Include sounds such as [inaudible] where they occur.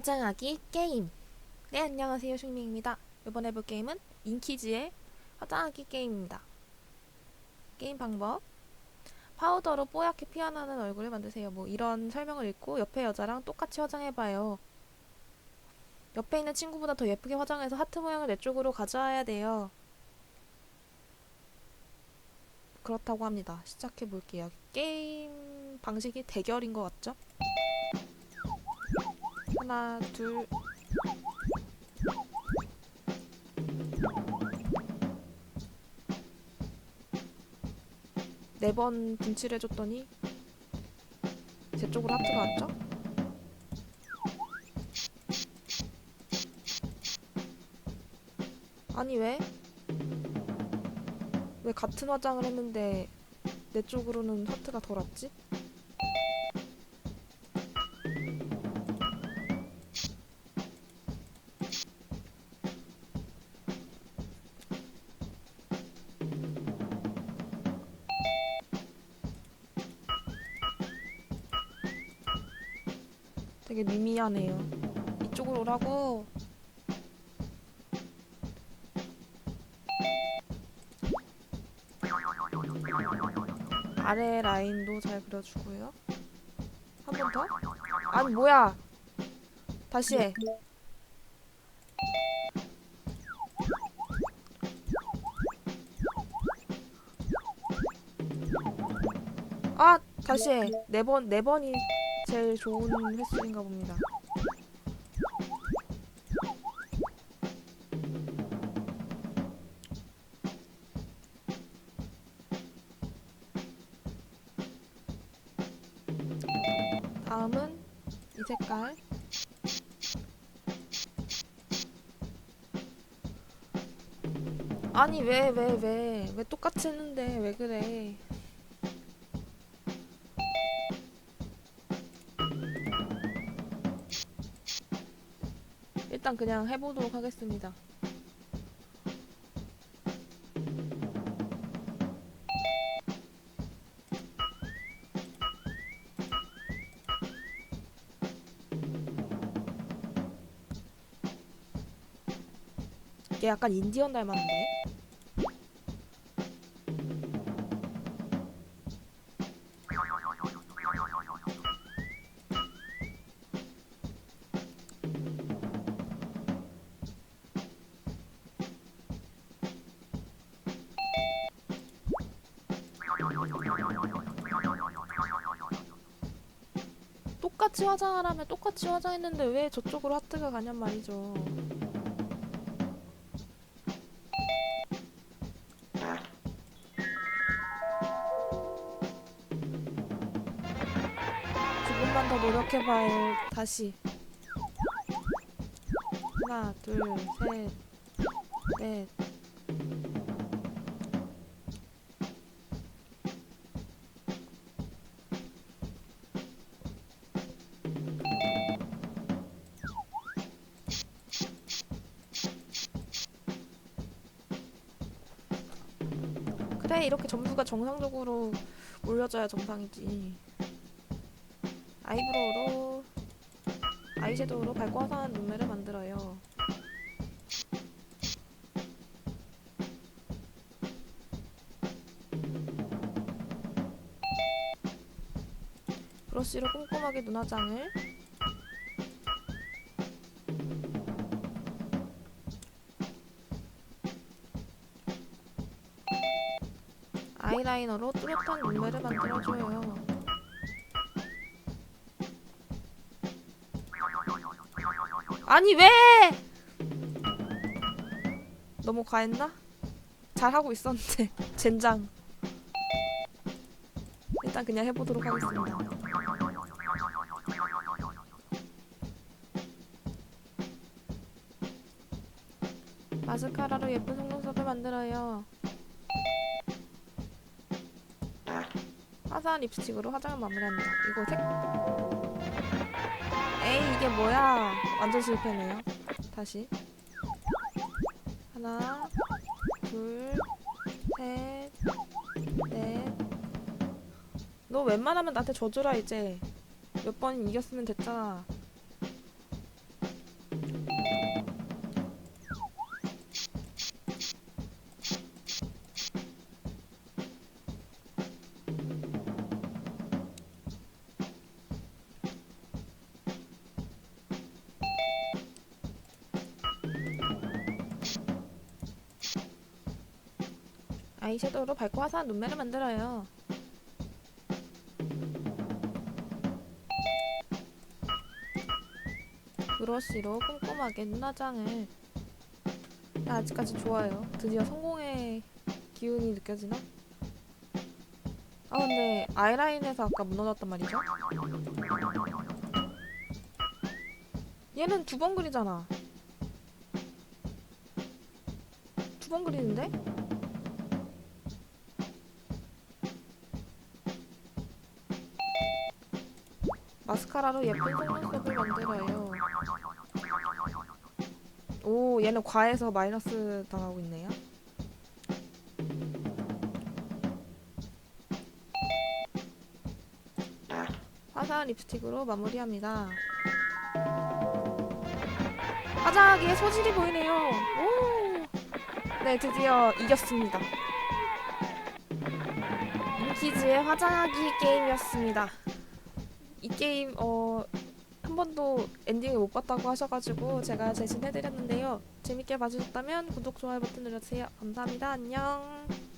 화장하기 게임. 네, 안녕하세요. 슈밍입니다. 이번 해볼 게임은 인키즈의 화장하기 게임입니다. 게임 방법. 파우더로 뽀얗게 피어나는 얼굴을 만드세요. 뭐 이런 설명을 읽고 옆에 여자랑 똑같이 화장해봐요. 옆에 있는 친구보다 더 예쁘게 화장해서 하트 모양을 내 쪽으로 가져와야 돼요. 그렇다고 합니다. 시작해 볼게요. 게임 방식이 대결인 것 같죠? 하나, 둘. 네 번 분칠을 해줬더니 제 쪽으로 하트가 왔죠? 아니 왜? 왜 같은 화장을 했는데 내 쪽으로는 하트가 덜 왔지? 되게 미미하네요. 이쪽으로 오라고. 아래 라인도 잘 그려주고요. 한 번 더? 아니 뭐야? 다시 해. 아 다시 해. 네 번, 네 번이 제일 좋은 횟수인가 봅니다. 다음은 이 색깔. 아니 왜 왜 왜 왜 똑같이 했는데 왜 그래? 일단 그냥 해보도록 하겠습니다. 얘 약간 인디언 닮았는데? 똑같이 화장하라면 똑같이 화장했는데 왜 저쪽으로 하트가 가냔 말이죠. 조금만 더 노력해봐요. 다시. 하나, 둘, 셋, 넷. 그래, 이렇게 점수가 정상적으로 올려져야 정상이지. 아이브로우로 아이섀도우로 밝고 화사한 눈매를 만들어요. 브러쉬로 꼼꼼하게 눈화장을 아이라이너로 뚜렷한 눈매를 만들어줘요. 아니 왜? 너무 과했나? 잘하고 있었는데 [laughs] 젠장 일단 그냥 해보도록 하겠습니다 마스카라로 예쁜 속눈썹을 만들어요 화사한 립스틱으로 화장을 마무리합니다. 이거 색 에이 이게 뭐야? 완전 실패네요. 다시. 하나 둘 셋 넷 너 웬만하면 나한테 져주라 이제. 몇 번 이겼으면 됐잖아 아이섀도우로 밝고 화사한 눈매를 만들어요. 브러쉬로 꼼꼼하게 눈화장을 야, 아직까지 좋아요. 드디어 성공의 기운이 느껴지나? 아 근데 아이라인에서 아까 무너졌단 말이죠? 얘는 두 번 그리잖아. 두 번 그리는데? 마스카라로 예쁜 속눈썹을 만들어요. 오, 얘는 과해서 마이너스 당하고 있네요. 화사한 립스틱으로 마무리합니다. 화장하기에 소질이 보이네요. 오! 네, 드디어 이겼습니다. 인키즈의 화장하기 게임이었습니다. 이 게임 어 한 번도 엔딩을 못 봤다고 하셔가지고 제가 대신 해드렸는데요. 재밌게 봐주셨다면 구독, 좋아요 버튼 눌러주세요. 감사합니다. 안녕.